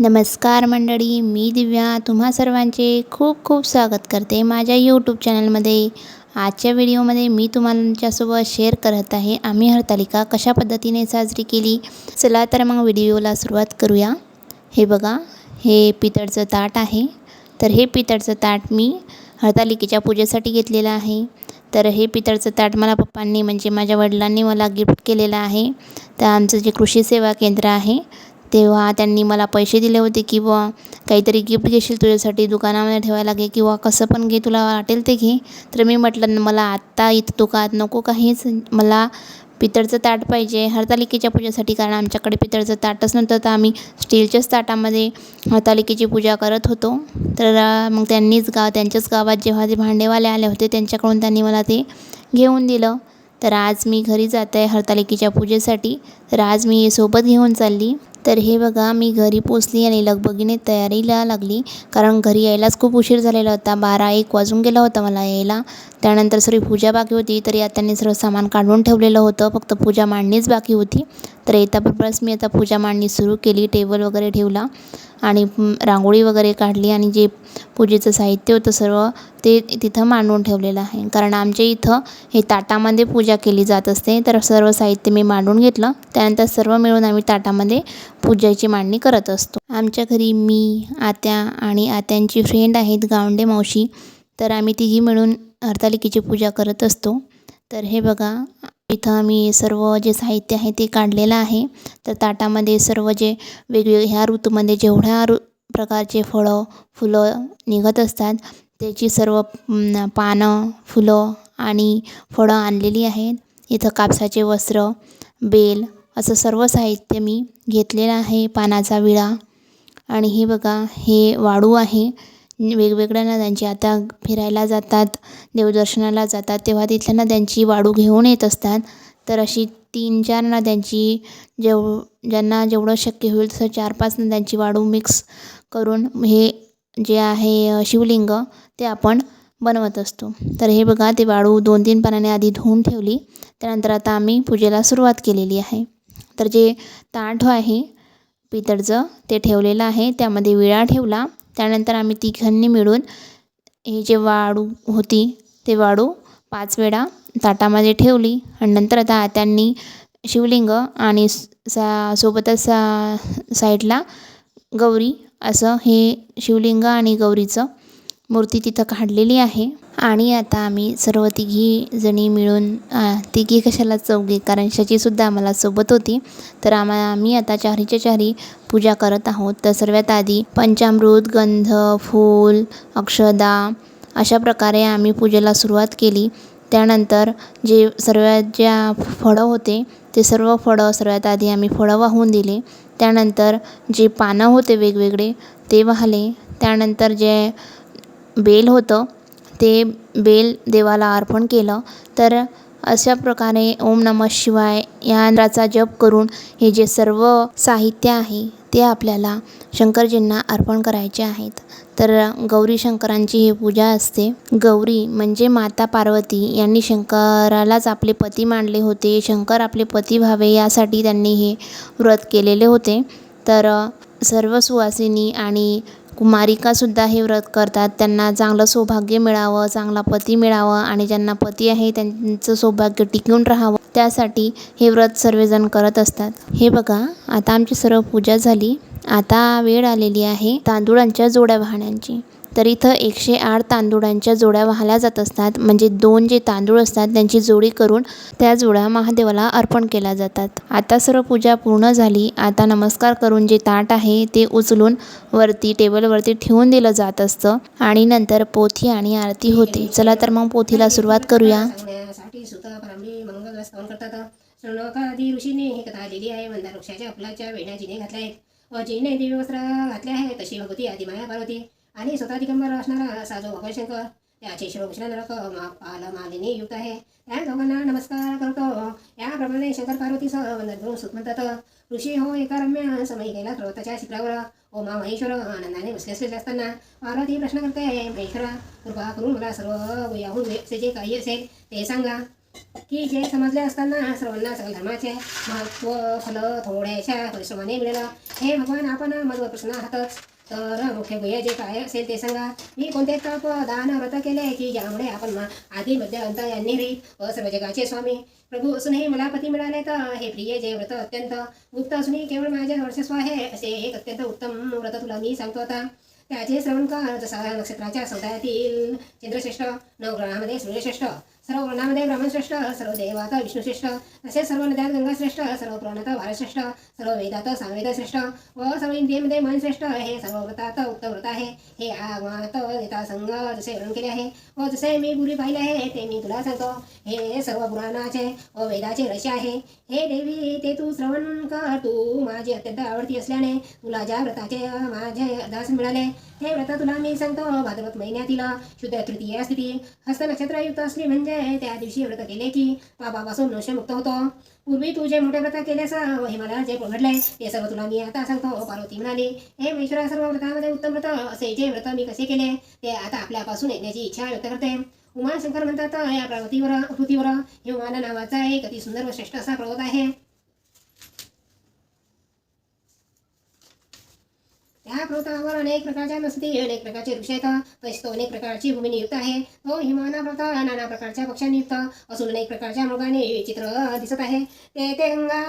नमस्कार मंडळी मी दिव्या तुम्हा सर्वांचे खूप खूप स्वागत करते माझ्या यूट्यूब चॅनलमध्ये आजच्या व्हिडिओमध्ये मी तुमच्यासोबत शेअर करत आहे आम्ही हरतालिका कशा पद्धतीने साजरी केली? चला तर मग व्हिडिओला सुरुवात करूया. हे बघा हे पितळचं ताट आहे. तर हे पितळचं ताट मी हरतालिकेच्या पूजेसाठी घेतलेलं आहे. तर हे पितळचं ताट मला पप्पांनी म्हणजे माझ्या वडिलांनी मला गिफ्ट केलेलं आहे. तर आमचं जे कृषी सेवा केंद्र आहे तेव्हा त्यांनी मला पैसे दिले होते की बुवा काहीतरी गिफ्ट घेशील तुझ्यासाठी दुकानामध्ये ठेवायला घे किंवा कसं पण घे तुला वाटेल ते घे. तर मी म्हटलं मला आत्ता इथं दुकानात नको काहीच. मला पितळचं ताट पाहिजे. हरतालिकेच्या पूजेसाठी कारण आमच्याकडे पितळचं ताटच नव्हतं. तर आम्ही स्टीलच्याच ताटामध्ये हरतालिकेची पूजा करत होतो. तर मग त्यांनीच गाव त्यांच्याच गावात जेव्हा ते भांडेवाले आले होते त्यांच्याकडून त्यांनी मला ते घेऊन दिलं. तर आज मी घरी जात आहे हरतालिकेच्या पूजेसाठी. तर आज मी सोबत घेऊन चालली. तर हे बघा मी घरी पोचली आणि लगबगीने तयारीला लागली. कारण घरी यायलाच खूप उशीर झालेला होता. बारा एक वाजून गेला होता मला यायला. त्यानंतर सगळी पूजा बाकी होती. तरी यात त्यांनी सर्व सामान काढून ठेवलेलं होतं. फक्त पूजा मांडणीच बाकी होती. तर येताबरोबरच मी आता पूजा मांडणी सुरू केली. टेबल वगैरे ठेवला आणि रांगोळी वगैरे काढली आणि जे पूजेचं साहित्य होतं सर्व ते तिथं मांडून ठेवलेलं आहे. कारण आमच्या इथं हे ताटामध्ये पूजा केली जात असते. तर सर्व साहित्य मी मांडून घेतलं. त्यानंतर सर्व मिळून आम्ही ताटामध्ये पूजेची मांडणी करत असतो. आमच्या घरी मी आत्या आणि आत्यांची फ्रेंड आहेत गावंडे मावशी. तर आम्ही तिघी मिळून हरतालिकेची पूजा करत असतो. तर हे बघा इथं आम्ही सर्व जे साहित्य आहे ते काढलेलं आहे. तर ताटामध्ये सर्व जे वेगवेगळे ह्या ऋतूमध्ये जेवढ्या ऋ प्रकारचे फळं फुलं निघत असतात त्याची सर्व पानं फुलं आणि फळं आणलेली आहेत. इथं कापसाचे वस्त्र बेल असं सर्व साहित्य मी घेतलेलं आहे पानाचा विळा. आणि हे बघा हे वाळू आहे. वेगवेगळ्या नद्यांची आता फिरायला जातात देवदर्शनाला जातात तेव्हा तिथल्या नद्यांची वाळू घेऊन येत असतात. तर अशी तीन चार नद्यांची जेव ज्यांना जेवढं शक्य होईल तसं चार पाच नद्यांची वाळू मिक्स करून हे जे आहे शिवलिंग ते आपण बनवत असतो. तर हे बघा ते वाळू दोन तीन पाण्याने आधी धुवून ठेवली त्यानंतर आता आम्ही पूजेला सुरुवात केलेली आहे. तर जे ताट आहे पितळचं ते ठेवलेलं आहे. त्यामध्ये विळा ठेवला त्यानंतर आम्ही तिघांनी मिळून हे जे वाळू होती ते वाळू पाच वेळा ताटामध्ये ठेवली. आणि नंतर आता त्यांनी शिवलिंग आणि सा सोबतच सा साईडला गौरी असं हे शिवलिंग आणि गौरीचं मूर्ती तिथं काढलेली आहे. आणि आता आम्ही सर्व तिघी जणी मिळून तिघी कशाला चौघी? कारण शचीसुद्धा आम्हाला सोबत होती. तर आम्हा आम्ही आता चारीच्या चारी पूजा करत आहोत. तर सर्वात आधी पंचामृत गंध फूल अक्षदा अशा प्रकारे आम्ही पूजेला सुरुवात केली. त्यानंतर जे सर्वात ज्या फळं होते ते सर्व फळं सर्वात आधी आम्ही फळं वाहून दिले. त्यानंतर जे पानं होते वेगवेगळे ते वाहले. त्यानंतर जे बेल होतं ते बेल देवाला अर्पण केलं. तर अशा प्रकारे ओम नमः शिवाय या यंत्राचा जप करून हे जे सर्व साहित्य आहे ते आपल्याला शंकरजींना अर्पण करायचे आहेत. तर गौरी शंकरांची ही पूजा असते. गौरी म्हणजे माता पार्वती यांनी शंकरालाच आपले पती मानले होते. शंकर आपले पती व्हावे यासाठी त्यांनी हे व्रत केलेले होते. तर सर्व सुवासिनी आणि कुमारिकासुद्धा हे व्रत करतात. त्यांना चांगलं सौभाग्य मिळावं चांगला पती मिळावं आणि ज्यांना पती आहे त्यांचं सौभाग्य टिकून राहावं. त्यासाठी हे व्रत सर्वजण करत असतात. हे बघा आता आमची सर्व पूजा झाली. आता वेळ आलेली आहे तांदूळांच्या जोड्या वाहण्याची. तर इथं एकशे आठ तांदुळांच्या जोड्या वाहल्या जात असतात. म्हणजे दोन जे तांदूळ असतात त्यांची जोडी करून त्या जोड्या महादेवाला अर्पण केल्या जातात. आता सर्व पूजा पूर्ण झाली. आता नमस्कार करून जे ताट आहे ते उचलून वरती टेबलवरती ठेवून दिलं जात असतं. आणि नंतर पोथी आणि आरती होते. चला तर मग पोथीला सुरुवात करूया. सांगण्यासाठी ऋषीने ही कथा लिहिली आहे मंदार वृक्षाच्या फुलाच्या वेण्या जिने घातल्या आहेत व जिने वस्त्र आहे तशी भगवती आदी माया पार्वती. आणि स्वतः दिगंबर असणारा असा जो भगवान शंकर त्याचे शिवभूषण नरक पाल मालिनी युक्त आहे. त्या दोघांना नमस्कार करतो. याप्रमाणे शंकर पार्वतीसह वंदन करून म्हणतात ऋषी हो एका रम्य समयी गेला पर्वताच्या शिखरावर. ओमा महेश्वर आनंदाने बसले असलेले असताना पार्वती प्रश्न करते महेश्वरा कृपा करून मला सर्व याहून जे काही असेल ते सांगा. की जे समजले असताना सर्वांना सगळ्या धर्माचे महत्त्व फल थोड्याशा परिश्रमाने मिळेल. हे भगवान आपण मधुर प्रश्न आहातच. तर मुख्य ध्येय जे काय असेल ते सांगा. मी कोणते तप दान व्रत केले की ज्यामुळे आपण मा- आधी मध्य अंत यांनी रे व सर्व जगाचे स्वामी. प्रभू असूनही मला पती मिळाले तर हे प्रिय जे व्रत अत्यंत गुप्त असूनही केवळ माझे वर्चस्व आहे असे एक अत्यंत उत्तम व्रत तुला मी सांगतो आता. त्याचे श्रवण कर जसा नक्षत्राच्या सौदायातील चंद्रश्रेष्ठ नवग्रहामध्ये सूर्यश्रेष्ठ. सर्व वर्णामध्ये ब्राह्मणश्रेष्ठ सर्व देवात विष्णुश्रेष्ठ तसेच सर्व नद्यात गंगाश्रेष्ठ सर्व पुराणात भारतश्रेष्ठ सर्व वेदात सामवेद श्रेष्ठ व सर्व इंद्रियमध्ये मनश्रेष्ठ हे सर्व व्रतात उत्तम व्रत आहे. हे आगमात नेता संघ जसे वर्णन केले आहे व जसे मी गुरी पाहिले आहे ते मी तुला सांगतो. हे सर्व पुराणाचे व वेदाचे रहस्य आहे. हे देवी ते तू श्रवण कर. तू माझी अत्यंत आवडती असल्याने तुला ज्या व्रताचे माझे दास मिळाले हे व्रत तुला मी सांगतो. भाद्रपद महिन्यातील शुद्ध तृतीय स्थिती हस्त नक्षत्रयुक्त असली म्हणजे त्या दिवशी व्रत केले की पापापासून मुक्त होतो. पूर्वी तू जे मोठे व्रत केलेस हे मला जे घडले ते सर्व तुला मी आता सांगतो पार्वती म्हणाली हे ईश्वरा सर्व व्रतामध्ये उत्तम व्रत असे जे व्रत मी कसे केले ते आता आपल्यापासून येण्याची इच्छा व्यक्त करते. उमाशंकर म्हणतात या पार्वतीवर पृथ्वीवर हिमान नावाचा एक अति सुंदर व श्रेष्ठ असा पर्वत आहे. या पृथ्वीवर अनेक प्रकारच्या नसती अनेक प्रकारचे वृक्ष आहेत. तसेच तो अनेक प्रकारची भूमी नियुक्त आहे. तो हिमाना पर्वत नाना प्रकारच्या पक्षांनी युक्त असून अनेक प्रकारच्या मृगाने चित्र दिसत आहे. ते ते गंगा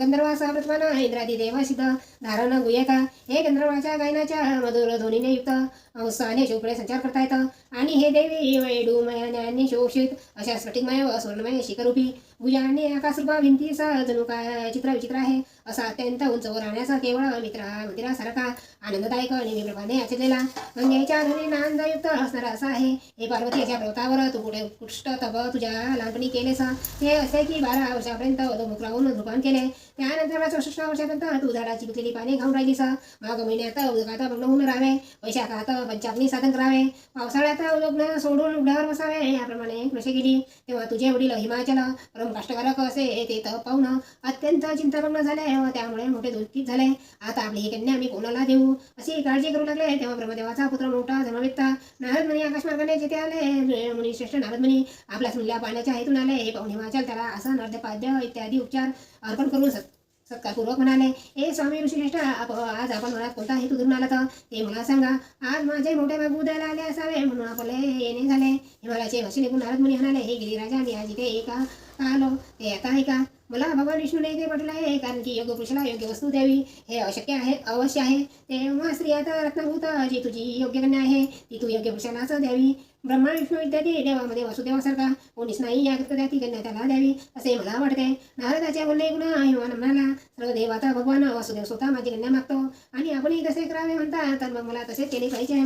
गंधर्वासह प्रतिमान इंद्रादी देव सिद्ध धारण गुयका हे गंधर्वाच्या गायनाच्या मधुर ध्वनीने युक्त. अंशाने शोपडे संचार करता येतं. आणि हे देवी वेडूमयाने शोषित अशा स्फटिकमय व स्वर्णमय शिखरूपी. भुजाने आकाशरूपा भिंतीचा जणू काय चित्र विचित्र आहे. असा अत्यंत उंच राहण्याचा केवळ मित्रा मंदिरासारखा आनंददायक आणि विप्रभाने आचरलेला. गंगेच्या ध्वनी नांदयुक्त असणारा असा आहे. हे पार्वती याच्या पर्वतावर तू पुढे उत्कृष्ट तप तुझ्या लहानपणी केलेस हे असे की बारा वर्षापर्यंत अधोमुख राहून धुपान केले. त्यानंतर चौसष्ट वर्षापर्यंत तू झाडाची पिकलेली पाने खाऊन राहिलीस. माग महिन्यात उदकात भग्न होऊन राहावे. वैशाखात पंचाग्नी साधन करावे. पावसाळ्यात उदग्न सोडून उघड्यावर बसावे याप्रमाणे कृषी केली. तेव्हा तुझे वडील हिमाचल परम कष्टकारक असे हे ते तप पाहून अत्यंत चिंतामग्न झाले. व त्यामुळे मोठे दुःखित झाले. आता आपली ही कन्या आम्ही कोणाला देऊ? अशी काळजी करू लागले. तेव्हा ब्रह्मदेवाचा पुत्र मोठा जन्मवेत्ता नारद मुनी आकाश जिथे आले. मुनी श्रेष्ठ नारद मुनी आपल्या सुनल्या पाण्याच्या हेतून आले. हे पाहून हिमाचल त्याला आसन अर्धपाद्य इत्यादी उपचार अर्पण करून सत सत्कारपूर्वक म्हणाले हे स्वामी ऋषिनिष्ठ आज आपण मनात कोणता हेतू धरून आला तर ते मला सांगा. आज माझे मोठे बाबू उद्याला आले असावे म्हणून आपले येणे झाले. हिमालयाचे भाषे निघून नारद मुनी म्हणाले हे गिरीराजा मी आज इथे एका का आलो. ते आता आहे का? मला भगवान विष्णूने इथे म्हटलं आहे कारण की योग्य पुरुषाला योग्य वस्तू द्यावी. हे अशक्य आहे अवश्य आहे. तेव्हा आता रत्नभूत जी तुझी योग्य कन्या आहे ती तू योग्य पुरुषालाच द्यावी. ब्रह्मा विष्णू इत्यादी देवामध्ये वासुदेवासारखा कोणीच नाही या ती कन्या त्याला द्यावी. असे मला वाटते. नारदाचे बोलणे गुण हिमान म्हणाला सर्व देवाचा आता भगवान वासुदेव स्वतः माझी कन्या मागतो. आणि आपणही तसे करावे म्हणता तर मग मला तसेच केले पाहिजे.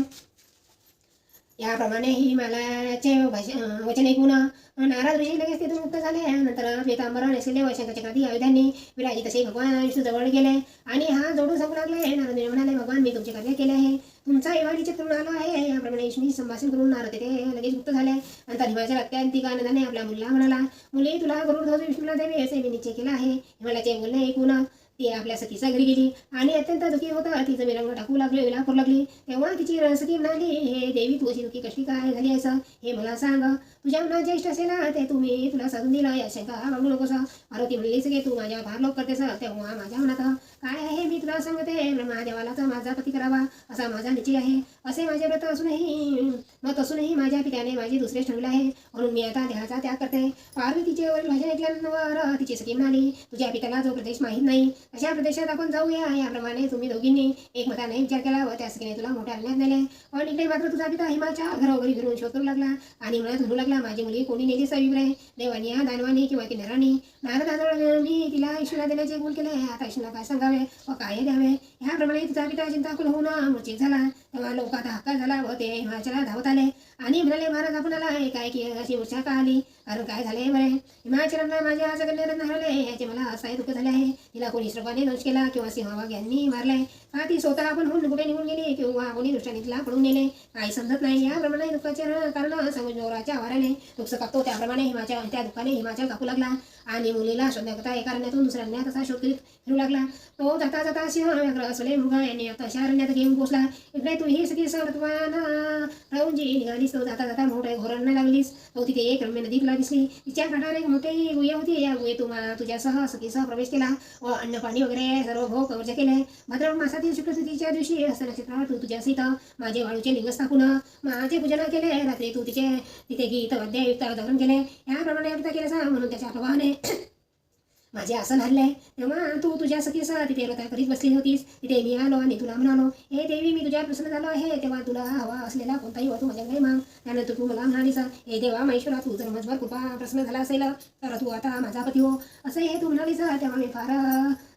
याप्रमाणे हिमालयाचे भाष- वचन ऐकून नाराज ऋषी लगेच तिथून मुक्त झाले. नंतर श्वेतांबर नेसलेले व शंखचक्रादी अयोध्यांनी विराजी तसे भगवान विष्णू जवळ गेले. आणि हा जोडून सांगू लागले नारद म्हणाले भगवान मी तुमचे कार्य केले आहे. तुमचा हिवाळीचे तरुण आलो आहे. याप्रमाणे विष्णू संभाषण करून नारद तेथे लगेच मुक्त झाले. नंतर हिमाचल अत्यंतिक आनंदाने आपल्या मुलीला म्हणाला मुली तुला गरुड ध्वज विष्णूला देवी असे मी निश्चय केला आहे. हिमालयाचे बोलणे ऐकून ती आपल्या सखीच्या घरी गेली. आणि अत्यंत दुखी होता तिचं मिरंग टाकू लागले विलापूर लागली. तेव्हा तिची सखी म्हणाली हे देवी तुझी दुखी कशी काय झाली असं हे मला सांग. तुझ्या मनात ज्येष्ठ असेल ना ते तुम्ही तुला साधून दिलं. या शंका बाळगू नकोस पार्वती म्हणलीस की तू माझ्या फार लोक करतेस. तेव्हा माझ्या मनात काय आहे मी तुला सांगते. महादेवालाच माझा पती करावा. असा माझा निश्चय आहे. असे माझे व्रत असूनही मत असूनही माझ्या पित्याने माझी दुसरे ठरवले आहे. म्हणून मी आता देहाचा त्याग करते. पार्वतीचे वरील भाषण ऐकल्यानंतर तिची सखी म्हणाली तुझ्या पित्याला जो प्रदेश माहीत नाही अशा प्रदेशात आपण जाऊया. याप्रमाणे तुम्ही दोघींनी एकमताने विचार केला व त्या सखीने तुला मोठ्या आणण्यात नेले. पण इकडे मात्र तुझा पिता हिमाच्या घरोघरी फिरून शोधू लागला आणि म्हणत म्हणू लागला माझी मुली कोणी नेली सविग्रह देवानी या दानवानी किंवा ती नरानी नारदाजवळ मी तिला ईश्वरा देण्याचे गुण केले आता ईश्वरा काय सांगावे? व काय द्यावे? ह्याप्रमाणे तुझा पिता चिंताकुल होऊन मूर्छित झाला. तेव्हा लोकात हक्का झाला व ते हिमाचला धावत आले. आणि म्हणाले महाराज आपणाला हे काय की अशी मूर्छा का आली. कारण काय झाले बरे? हिमाचलांना माझ्या आज कन्यारत्न हरवले याचे मला असाय दुःख झाले आहे. तिला कोणी श्रपाने दोष केला किंवा सिंहवाग यांनी मारलाय. का ती स्वतः आपण होऊन कुठे निघून गेली किंवा कोणी दृष्टाने तिला पडून नेले. काही समजत नाही. याप्रमाणे दुःखाचे कारण समजोराच्या आवाराने दुःख कापतो. त्याप्रमाणे हिमाचल त्या दुःखाने हिमाचल कापू लागला. आणि मुलीला शोधण्याकरता एका अरण्यातून दुसऱ्या अरण्यात असा शोध करीत फिरू लागला. तो जाता जाता सिंह असले मृग यांनी आता अशा अरण्यात घेऊन पोचला. इकडे तू ही सगळी सर्वान राहून जी निघालीस तो जाता जाता मोठ्या घोरांना लागलीस. तो तिथे एक रम्य नदी तुला दिसली. तिच्या काठावर एक मोठी गुहे होती. या गुहे तुम्हाला तुझ्यासह सखीसह प्रवेश केला. व अन्न पाणी वगैरे सर्व भोग कवर्ज केले. भद्र मासातील शुक्ल दिवशी हस्त नक्षत्रात तू तुझ्या सीत माझे वाळूचे लिंग स्थापून माझे पूजन केले. रात्री तू तिचे तिथे गीत वाद्ययुक्त युक्त केले. याप्रमाणे व्रत केले सांग म्हणून त्याच्या प्रभावाने माझे आसन हल्ले तेव्हा तू तुझ्या सखीसह तिथे व्रत करीत बसली होतीस. तिथे मी आलो आणि तुला म्हणालो हे देवी मी तुझ्या प्रसन्न झालो आहे. तेव्हा तुला हवा असलेला कोणताही वस्तू माझ्याकडे माग. त्यानंतर तू मला म्हणालीस हे देवा महेश्वरा तू जर माझ्यावर कृपा प्रसन्न झाला असेल तर तू आता माझा पती हो. असं हे तू म्हणालीस तेव्हा मी फार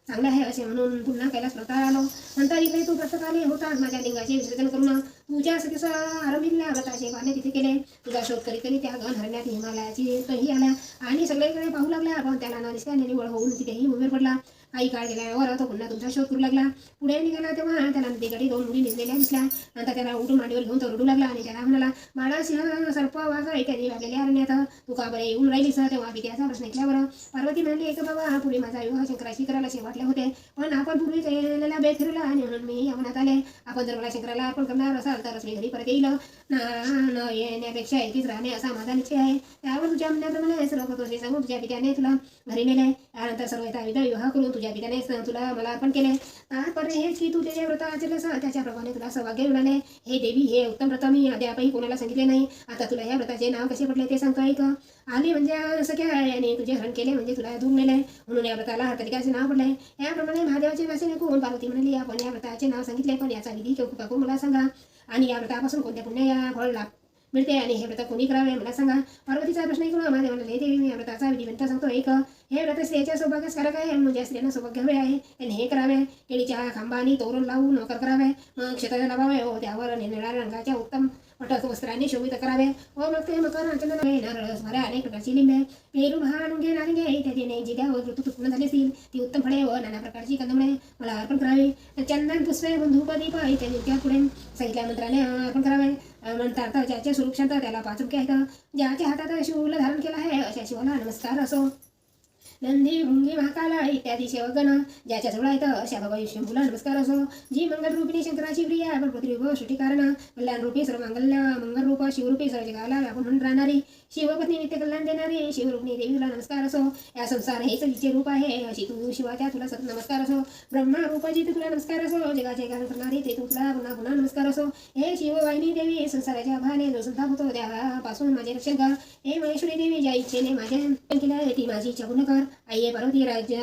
चांगलं आहे असे म्हणून पुन्हा कैलास व्रताला आलो नंतर इकडे तू प्रसकाने होतास माझ्या लिंगाचे विसर्जन करून तुझ्या सखीसह आरंभिल्या व्रताचे पाने तिथे केले. तुझा शोध करीत करीत त्या गण हरण्यात हिमालयाची तही आल्या. आणि सगळीकडे पाहू लागल्या पण त्याला न दिसल्याने निवळ होऊन तिथेही उभे पडला. काही काळ गेल्यावर तो पुन्हा तुमचा शोध करू लागला. पुढे निघाला तेव्हा त्याला नदीकडे दोन मुली निघलेल्या दिसल्या. नंतर त्याला उठून मांडीवर घेऊन तरडू लागला आणि त्याला म्हणाला बाळा सिंह सर्प वाघ इत्यादी लागलेल्या अरण्यात. तू का बरे येऊन राहिलीस? तेव्हा विद्याचा प्रश्न ऐकल्यावर पार्वती म्हणाली एक बाबा हा पुढे माझा विवाह शंकराशी करायला असे वाटले होते. पण आपण पूर्वी केलेला बेत फिरला आणि म्हणून मी यवनात आले. आपण जर मला शंकराला अर्पण करणार असाल तरच मी घरी परत येईल. ना न येण्यापेक्षा येतीच राहणे असा माझा निश्चय आहे. त्यावर तुझ्या म्हणण्याप्रमाणे सर्व करतो सांगून तुझ्या पित्याने तुला घरी नेले. त्यानंतर सर्व यथाविध विवाह करून तुझ्या पित्याने तुला मला अर्पण केले. तात्पर्य हेच की तू त्याच्या व्रत आचरलंस त्याच्या तुला सौभाग्य मिळाले हे देवी हे उत्तम व्रत मी अद्यापही कोणाला सांगितले नाही. आता तुला या व्रताचे नाव कसे पडले ते सांग ऐक. आली म्हणजे सख्या याने तुझे हरण केले म्हणजे तुला दूर नेले म्हणून या व्रताला हरतालिकाचे नाव पडले याप्रमाणे महादेवाचे वाचन ऐकून पार्वती म्हणाली आपण या व्रताचे नाव सांगितले पण याचा विधी कृपा करून मला सांगा? आणि या व्रतापासून कोणत्या पुण्या या फळ लाभ मिळते आणि हे व्रत कोणी करावे? मला सांगा. पार्वतीचा प्रश्न ऐकून महादेव म्हणाले देवी मी या व्रताचा विधिवंत सांगतो एक. हे व्रत स्त्रियाच्या सौभाग्यकारक आहे. म्हणजे स्त्रियांना सौभाग्य हवे आहे. आणि हे करावे. केळीच्या खांबानी तोरण लावून नोकर करावे. मग क्षेत्र लावावे. व त्यावर निळ्या रंगाच्या उत्तम पटक वस्त्राने शोभित करावे व मग ते मकर चंदन अनेक प्रकारची लिंबे पेरू भानुंगे नारिंगे इत्यादी द्या व ऋतू पूर्ण झाले असतील ती उत्तम फळे व नाना प्रकारची कंदमुळे मला अर्पण करावी चंदन पुष्पे धूप दीप इत्यादी इतक्या पुढे सांगितल्या मंत्राने अर्पण करावे म्हणतात ज्याच्या ज्याचे स्वरूप शांत त्याला पाच रुपये आहेत ज्याच्या हातात शिवला धारण केला आहे अशा शिवाला नमस्कार असो नंदी भुंगी महाकाला इत्यादी सेवगण ज्याच्या जवळ येतं अशा भगवान शंभूला नमस्कार असो. जी मंगल रूपिणी शंकराची प्रिया आपण पृथ्वी शुटी कारण कल्याण रूपी सर्व मंगल मंगल रूप शिवरूपी सर्व जगाला व्यापून म्हणून राहणारी. शिवपत्नी नित्य कल्याण देणारे शिवरूपणी देवी तुला नमस्कार असो. या संसार हेच तिचे रूप आहे. अशी तू शिवाच्या तुला सतत नमस्कार असो. ब्रह्मा रूपाची तू तुला नमस्कार असो. जगाचे कारण करणारे ते तुला पुन्हा पुन्हा नमस्कार असो. हे शिववाहिनी देवी संसाराच्या भाने जो संताप होतो त्यापासून माझे रक्षण कर. हे महेश्वरी देवी ज्या इच्छेने माझ्या केल्या आहे ती माझी इच्छा पूर्ण कर. आई हे पार्वती राज्य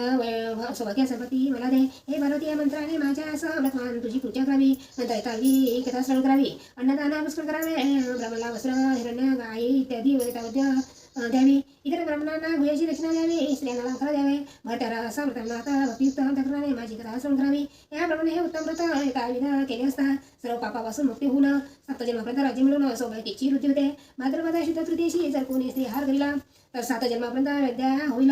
सौभाग्य संपत्ती मला दे. हे पार्वती या मंत्राने माझ्या सहमतमान तुझी पूजा करावी. नंतर येतावी कथा श्रवण करावी. अन्नदाना पुष्कळ करावे. ब्रह्मला वस्त्र हिरण्य गाई इत्यादी वैतावद्य द्यावी इतर ब्राह्मणांना भुयाची रचना द्यावी स्त्रियांना अलंकार द्यावे भटारा असा व्रतांना आता भक्तियुक्त अंतकरणाने माझी कथा श्रवण करावी याप्रमाणे हे उत्तम व्रत एकाविध केले असता सर्व पापापासून मुक्ती होऊन सप्तजन्मापर्यंत राज्य मिळून सौभाग्याची वृत्ती होते. भाद्रपदा शुद्ध तृतीयशी जर कोणी स्त्री हार घडला तर सात जन्मापर्यंत विद्या होईल.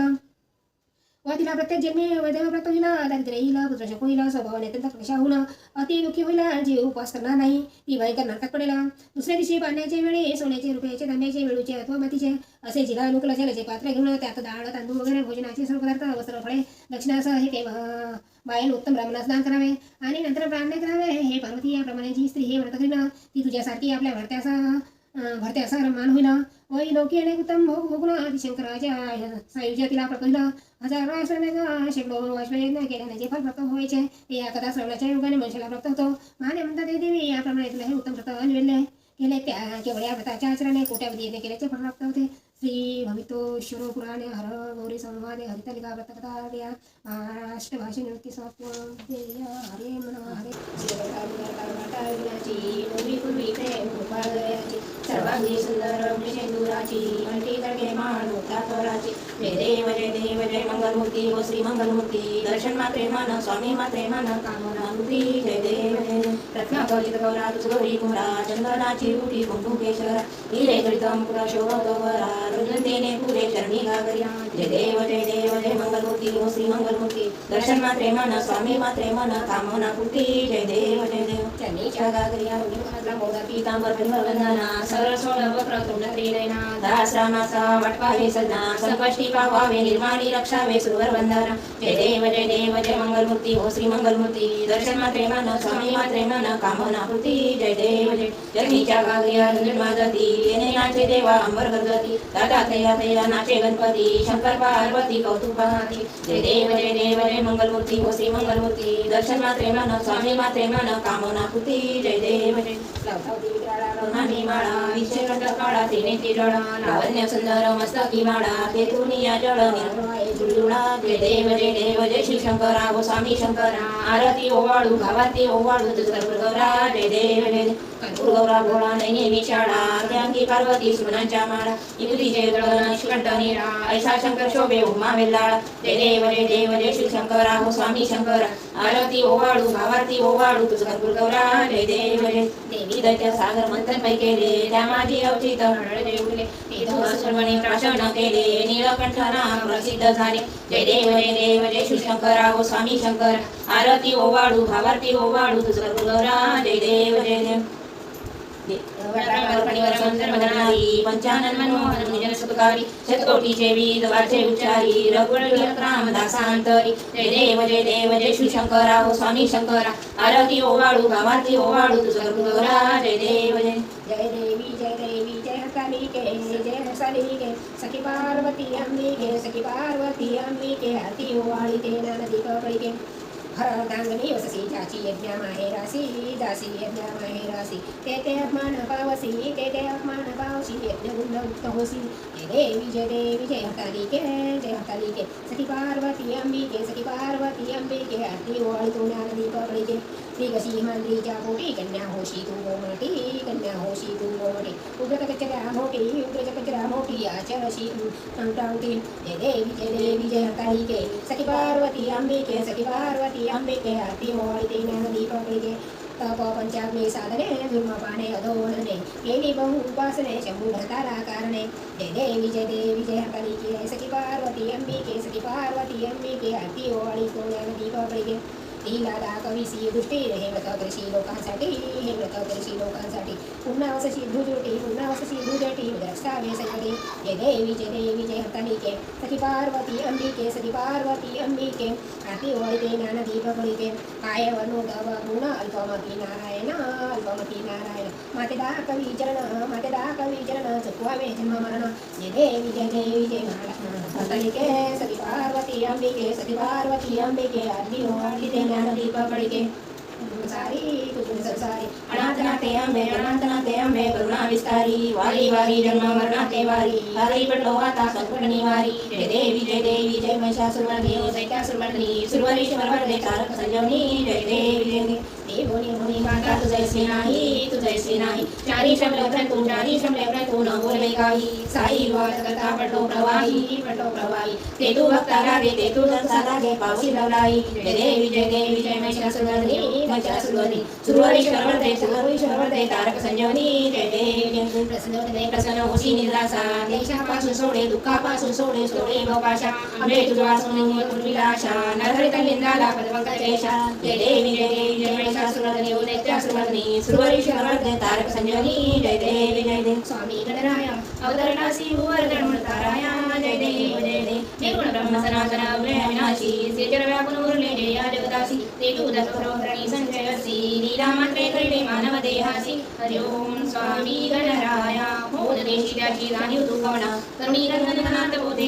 व तिला प्रत्येक जन्मे वैदेव प्राप्त होईल दारिद्र्य येईल पुत्रशक होईल स्वभावाने अत्यंत कशा होऊन अति दुःखी होईल जे उपवास करणार नाही ती भयंकर नरकात पडेल दुसऱ्या दिवशी पाण्याचे वेळी सोन्याचे रुपयाचे धान्याचे वेळूचे अथवा मातीचे असे जिला अनुकूल असेल पात्र घेऊन त्यात डाळ तांदूळ वगैरे भोजनाचे सर्व पदार्थ वस्त्र फळे दक्षिणासह हे ते बायन उत्तम ब्राह्मणास दान करावे आणि नंतर प्राण्य करावे हे पार्वती याप्रमाणे जी स्त्री हे व्रत करीन ती तुझ्यासारखी आपल्या भरत्यासह अं, भरत्याचा मान होईल वै लोकी अनेक उत्तम भोग भोगून आदिशंकराच्या सायुज्य तिला प्रकल्ल हजार वर्षाने शेकडो वर्ष प्रयत्न केल्याने जे फल प्राप्त व्हायचे ते या कथा श्रवणाच्या योगाने मनुष्याला प्राप्त होतो महादेव म्हणतात हे देवी याप्रमाणे तुला हे उत्तम व्रत निवेदले केले त्या केवळ्या व्रताच्या आचरणे कोट्यावधी येणे केल्याचे फल प्राप्त होते श्री भवितोश्वर पुराणे हर गौरी संवादे हरितलिका व्रतकथा महाराष्ट्र भाषे नृत्य समाप्त हरे मन हरे पूर्वी सर्वांगी सुंदर वृषेंदुराची कंठी तडके मान तोराची जय देव जय देव जय मंगलमूर्ती व श्री मंगलमूर्ती दर्शन मात्रे मान स्वामी मात्रे मान कामना मूर्ती जय देव जय देव रत्नाकलित गौरा गौरी कुमरा चंदनाची कुंकुकेश्वर हिरे शोभतोवरा पुरे चरणी जय देव जय देव जय मंगलमूर्ती श्री मंगलमूर्ती। दर्शन मात्रे मन स्वामी मात्रे मन कामना पूर्ती। जय देव जय देव। मोदा पीतांबर सरळ सोळ वक्र त्रिनयना। सदा पावावे निर्माणी रक्षावे सुरवर वंदना जय देव जय देव जय मंगलमूर्ती हो श्री मंगलमूर्ती। दर्शन मात्रे मन स्वामी मात्रे मन। कामना पूर्ती जय देव जय. जगनीच्या गागल्या जन्मा येणे नाचे देवा अंबर गणपती दादा तया तया नाचे गणपती. शंकर पार्वती कौतुक पाहती. जय देव जय देव जय. मंगलमूर्ती हो श्री मंगलमूर्ती. दर्शन मात्रे मन स्वामी मात्रे मन. कामना जय देव जय. करुणानी माळा काळा तिने तिरळा लावण्य सुंदर मस्तकी माळा. जळ जय देव जय देव जय. श्री शंकरा गो स्वामी शंकरा. आरती ओवाळू गावाती ओवाळू. गौरा जय देव जय गौरा भोळा नैने पार्वती सुमनांच्या माळा जय ऐसा शंकर शोभे उमा वेल्लाळा जय देव जय देव जय श्री शंकरा स्वामी शंकरा आरती ओवाळू भावाती ओवाळू तुझं गौरा जय देव जय देवी दैत्य सागर मंथन पै केले त्या माझी अवचित सर्वणी प्राशन केले प्रसिद्ध झाले जय देव जय देव जय श्री शंकरा स्वामी शंकर आरती ओवाळू ओवाळू गौरा जय देव जय देव पंचानन मनमोहन निजन सुखकारी शतकोटीचे वीर वाचे उच्चारी रघुवीर रामदासांतरी. जय देव जय देव जय श्री शंकरा हो स्वामी शंकरा. आरती ओवाळू भावारती ओवाळू तुझं गौरा जय देव जय. जय देवी जय देवी जय कालिके जय हसालिके सखी पार्वती अंबिके सखी पार्वती अंबिके आरती ओवाळी ते नदी कपडिके हरदांगनी वससी जाची यज्ञ माहेरासी दासी यज्ञा माहेरासी ते ते अपमान पावसी ते ते अपमान पावसी यज्ञ गुंड मुक्त होसी हे देवी जय देवी जय हतालिके जय हतालिके। सखी पार्वती अंबिके सखी पार्वती अंबिके आरती ओवाळी तो नदी कपडिके श्रीकशी मांद्रीच्या पोटी कन्या होशी तू गोमटी कन्या होशी तू गोमटी उग्रत कचरा मोठी उग्रच कचरा मोठी आचरशी टवटी जय देवी जय देवी जय हतालिके। सखी पार्वती अंबिके सखी पार्वती अंबिके आरती मोळी ते नदी पकडिके तप पंचाग्नी साधने धूमपाने अधोवने केली बहु उपासने शंभू भरताला कारणे जय देवी जय देवी जय हतालिके सखी पार्वती अंबिके सखी पार्वती अंबिके आरती ओवाळी कोण्या नदी पकडिके दृष्टी हे व्रत करशी लोकांसाठी हे व्रत करशी लोकांसाठी पुन्हावसशी धुजोटी पुन्हावसशी धुजटी द्रष्टावे संकटे जय देवी जय देवी जय हतनिके सखी पार्वती अंबिके सखी पार्वती अंबिके आरती ओळीते ज्ञानदी पकडिके काय वनु तव गुण अल्पमती नारायण अल्पमती नारायण। माते दा कवी चरण माते दा कवी चरण चुकवावे जन्म मरण। जय देवी जय देवी जय महालक्ष्मण हतालिके सखी पार्वती अंबिके सखी पार्वती अंबिके आरती ओळीते ज्ञानदी पकडिके सारी तुझे संसारी अनाथनाथे अंबे अनाथनाथे अंबे करुणा विस्तारी वारी वारी जन्म मरणाते वारी हरी पडलो आता संकट निवारी जय देवी जय देवी जय महिषासुरमर्दिनी ओ दैत्यासुरमर्दिनी सुरवरीश्वर वरदे तारक संजीवनी जय देवी जय देवी देवोनी मुनी माता तुझैसी नाही तुझैसी नाही. चारी श्रमले तू चारी श्रमले तू न बोलवे काही. साई वाद करता पडलो प्रवाही पडलो प्रवाही. ते तू भक्ता लागे ते तू दर्शा लागे पावसी लवलाई. जय देवी जय देवी जय महिषासुरमर्दिनी महिषासुरमर्दिनी सुरवरीश्वर वरदे सुरवरीश्वर वरदे तारक संजीवनी जय देवी प्रसन्न होते प्रसन्न होशी निद्रासा देशापासून सोडे दुःखापासून सोडे सोडे भोपाशा आमचे तुझा वाचून विलाशा नरहरित लिंगाला पदवंकटेशा जय देवी जय देवी जय महिषासुरमर्दिनी ओ दैत्यासुरमर्दिनी सुरवरीश्वर वरदे तारक संजीवनी जय देवी जय देवी स्वामी गणराय अवतरणासी भुवर्धन ताराया. जय देव जय देव निर्गुण ब्रह्म सनातन अविनाशी. सेचर व्यापून उरले जय जगदासी. ते तू दत्तप्रवरणी संचयसी. लीला मानव देहासी. हरि ओम स्वामी गणराया. हो त्याची जाणीव तू कवना करुणी गणनाथ बोधे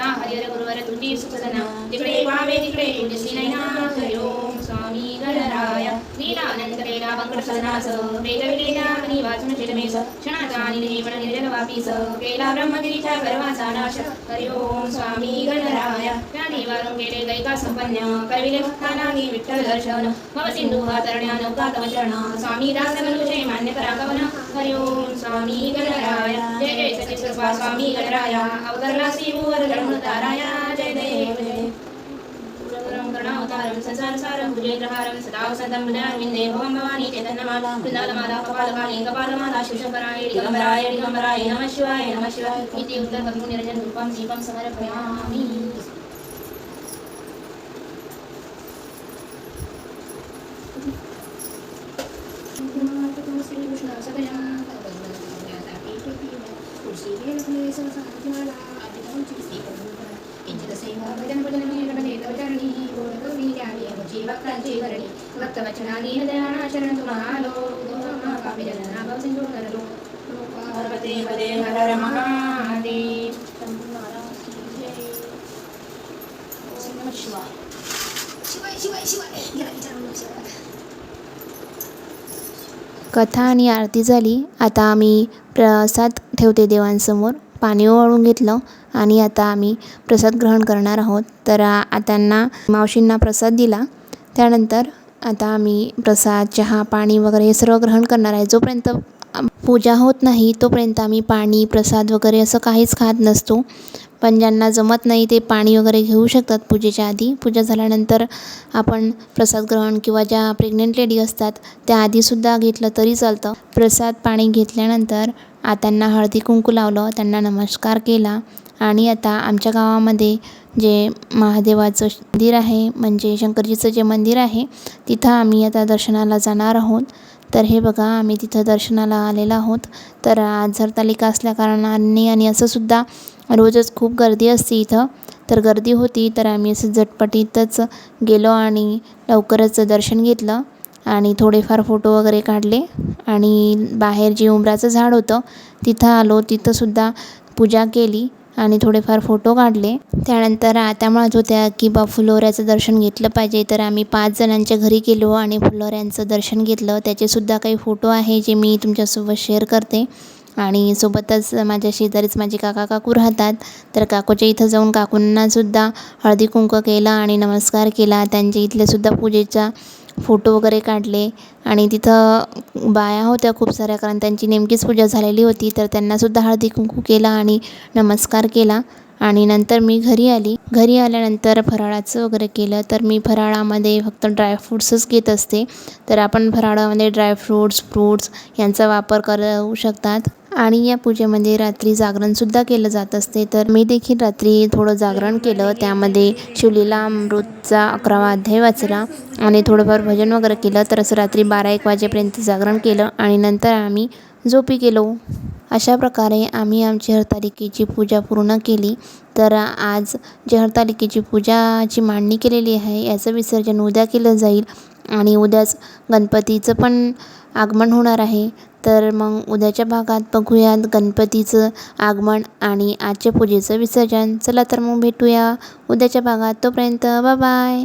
हरिहर गुरुवर तुझी सुखसना. तिकडे वावे तिकडे तुझी नैना हरि ओम स्वामी गणराया। लीलानंद केला वंकट सदनास चिरमेस क्षणाचा केला ब्रह्मगिरीच्या गर्वाचा नाश हरि ओम स्वामी केले संपन्न करविले भक्तानाही विठ्ठल दर्शन भव सिंधू हातरण्या नौका तव चरण स्वामी दास मान्य करा हरि ओम स्वामी गणराया। जय जय सचिव स्वामी गणराया। अवतरला करुणावतारं संसारसारं भुजेन्द्रहारं सदा वसन्तं बुधारविन्दे भवं भवानी चेतनमाला कुण्डलमाला कपालकाली कपालमाला शिवशङ्कराय दिगम्बराय दिगम्बराय नमः शिवाय नमः शिवाय इति उत्तरभक्तिनिरञ्जन रूपं दीपं समर्पयामि। श्रीकृष्ण सगळ्या दिवशी पदे हर शिवाय शिवाय शिवाय गेला विचारून शिवाय कथा आणि आरती झाली. आता आम्ही प्रसाद ठेवते देवांसमोर. पाणी ओवाळून घेतलं. आणि आता आम्ही प्रसाद ग्रहण करणार आहोत. तर त्यांना मावशींना प्रसाद दिला. त्यानंतर आता आम्ही प्रसाद चहा पाणी वगैरे हे सर्व ग्रहण करणार आहे. जोपर्यंत पूजा होत नाही तोपर्यंत आम्ही पाणी प्रसाद वगैरे असं काहीच खात नसतो. पण ज्यांना जमत नाही ते पाणी वगैरे घेऊ शकतात पूजेच्या आधी. पूजा झाल्यानंतर आपण प्रसाद ग्रहण किंवा ज्या प्रेग्नेंट लेडी असतात त्या आधीसुद्धा घेतलं तरी चालतं. प्रसाद पाणी घेतल्यानंतर आतांना त्यांना हळदी कुंकू लावलं. त्यांना नमस्कार केला. आणि आता आमच्या गावामध्ये जे महादेवाचं मंदिर आहे म्हणजे शंकरजीचं जे मंदिर आहे तिथं आम्ही आता दर्शनाला जाणार आहोत. तर हे बघा आम्ही तिथं दर्शनाला आलेलो आहोत. तर आज हरतालिका असल्याकारणाने आणि असंसुद्धा रोजच खूप गर्दी असते इथं. तर गर्दी होती तर आम्ही असं झटपटीतच गेलो आणि लवकरच दर्शन घेतलं आणि थोडेफार फोटो वगैरे काढले आणि बाहेर जे उंबराचं झाड होतं तिथं आलो तिथंसुद्धा पूजा केली. आणि थोडेफार फोटो काढले. त्यानंतर आता म्हणत होत्या की बा फुलोऱ्याचं दर्शन घेतलं पाहिजे. तर आम्ही पाच जणांच्या घरी गेलो आणि फुलोऱ्यांचं दर्शन घेतलं. त्याचेसुद्धा काही फोटो आहे जे मी तुमच्यासोबत शेअर करते. आणि सोबतच माझ्या शेजारीच माझे काका काकू राहतात. तर काकूच्या इथं जाऊन काकूंनासुद्धा हळदी कुंकू केला आणि नमस्कार केला. त्यांच्या इथल्यासुद्धा पूजेचा फोटो वगैरे काढले आणि तिथं बाया होत्या खूप साऱ्या कारण त्यांची नेमकीच पूजा झालेली होती तर त्यांनासुद्धा हळदी कुंकू केला आणि नमस्कार केला. आणि नंतर मी घरी आली. घरी आल्यानंतर फराळाचं वगैरे केलं. तर मी फराळामध्ये फक्त ड्रायफ्रूट्सच घेत असते. तर आपण फराळामध्ये ड्रायफ्रूट्स फ्रूट्स यांचा वापर करू शकतात. आणि या पूजेमध्ये रात्री जागरणसुद्धा केलं जात असते. तर मी देखील रात्री थोडं जागरण केलं. त्यामध्ये शिवलीला अमृतचा अकरावा अध्याय वाचला आणि थोडंफार भजन वगैरे केलं. तर असं रात्री बारा एक वाजेपर्यंत जागरण केलं आणि नंतर आम्ही झोपी गेलो. अशा प्रकारे आम्ही आमची हरतालिकेची पूजा पूर्ण केली. तर आज जे हरतालिकेची पूजाची मांडणी केलेली आहे याचं विसर्जन उद्या केलं जाईल आणि उद्याच गणपतीचं पण आगमन होणार आहे. तर मग उद्याच्या भागात बघूयात गणपतीचं आगमन आणि आजच्या पूजेचं विसर्जन. चला तर मग भेटूया उद्याच्या भागात. तोपर्यंत बाय